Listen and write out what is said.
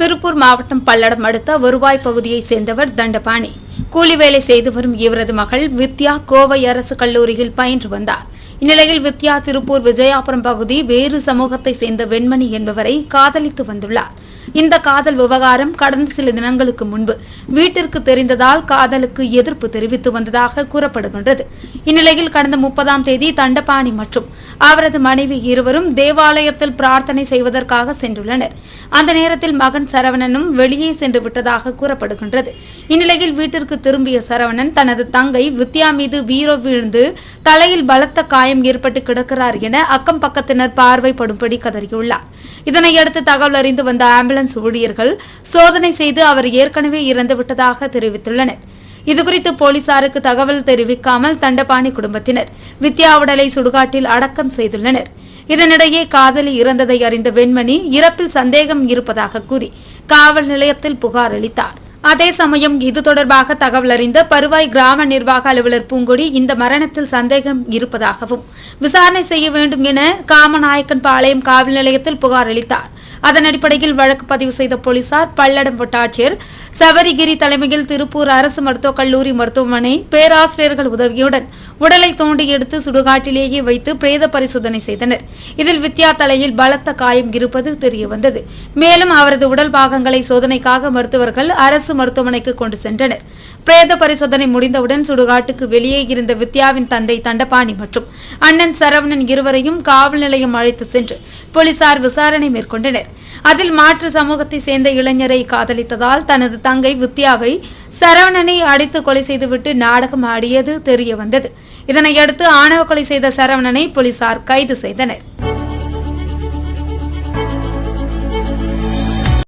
திருப்பூர் மாவட்டம் பல்லடம் அடுத்த வருவாய் பகுதியைச் சேர்ந்தவர் தண்டபாணி. கூலி வேலை செய்து வரும் இவரது மகள் வித்யா கோவை அரசு கல்லூரியில் பயின்று வந்தார். இந்நிலையில் வித்யா திருப்பூர் விஜயாபுரம் பகுதி வேறு சமூகத்தை சேர்ந்த வெண்மணி என்பவரை காதலித்து வந்துள்ளார். இந்த காதல் விவகாரம் கடந்த சில தினங்களுக்கு முன்பு வீட்டிற்கு தெரிந்ததால் காதலுக்கு எதிர்ப்பு தெரிவித்து வந்ததாக கூறப்படுகின்றது. இந்நிலையில் கடந்த முப்பதாம் தேதி தண்டபாணி மற்றும் அவரது மனைவி இருவரும் தேவாலயத்தில் பிரார்த்தனை செய்வதற்காக சென்றுள்ளனர். அந்த நேரத்தில் மகன் சரவணனும் வெளியே சென்று விட்டதாக கூறப்படுகின்றது. இந்நிலையில் வீட்டிற்கு திரும்பிய சரவணன் தனது தங்கை வித்யா மீது வீரோ விழுந்து தலையில் பலத்த காயம் ஏற்பட்டு கிடக்கிறார் என அக்கம் பக்கத்தினர் பார்வைப்படும்படி கதறியுள்ளார். இதனையடுத்து தகவல் அறிந்து வந்த ஆம்புலன்ஸ் ஊழியர்கள் சோதனை செய்து அவர் ஏற்கனவே இறந்துவிட்டதாக தெரிவித்துள்ளனர். இதுகுறித்து போலீசாருக்கு தகவல் தெரிவிக்காமல் தண்டபாணி குடும்பத்தினர் வித்யா உடலை சுடுகாட்டில் அடக்கம் செய்துள்ளனர். இதனிடையே காதலி இறந்ததை அறிந்த வெண்மணி இறப்பில் சந்தேகம் இருப்பதாக கூறி காவல் நிலையத்தில் புகார் அளித்தார். அதே சமயம் இது தொடர்பாக தகவல் அறிந்த பருவாய் கிராம நிர்வாக அலுவலர் பூங்கொடி இந்த மரணத்தில் சந்தேகம் இருப்பதாகவும் விசாரணை செய்ய வேண்டும் என காமநாயக்கன் பாளையம் காவல் நிலையத்தில் புகார் அளித்தார். அதன் அடிப்படையில் வழக்கு பதிவு செய்த போலீசார் பல்லடம் வட்டாட்சியர் சபரிகிரி தலைமையில் திருப்பூர் அரசு மருத்துவக் கல்லூரி மருத்துவமனை பேராசிரியர்கள் உதவியுடன் உடலை தோண்டி எடுத்து சுடுகாட்டிலேயே வைத்து பிரேத பரிசோதனை செய்தனர். இதில் வித்யா தலையில் பலத்த காயம் இருப்பது தெரியவந்தது. மேலும் அவரது உடல் பாகங்களை சோதனைக்காக மருத்துவர்கள் அரசு மருத்துவமனைக்கு கொண்டு சென்றனர். பிரேத பரிசோதனை முடிந்தவுடன் சுடுகாட்டுக்கு வெளியே இருந்த வித்யாவின் தந்தை தண்டபாணி மற்றும் அண்ணன் சரவணன் இருவரையும் காவல் நிலையம் அழைத்து சென்று போலீசார் விசாரணை மேற்கொண்டனர். அதில் மாற்று சமூகத்தை சேர்ந்த இளைஞரை காதலித்ததால் தனது தங்கை வித்யாவை சரவணனை அடித்து கொலை செய்துவிட்டு நாடகம் ஆடியது தெரிய வந்தது இதனையடுத்து ஆணவ கொலை செய்த சரவணனை போலீசார் கைது செய்தனர்.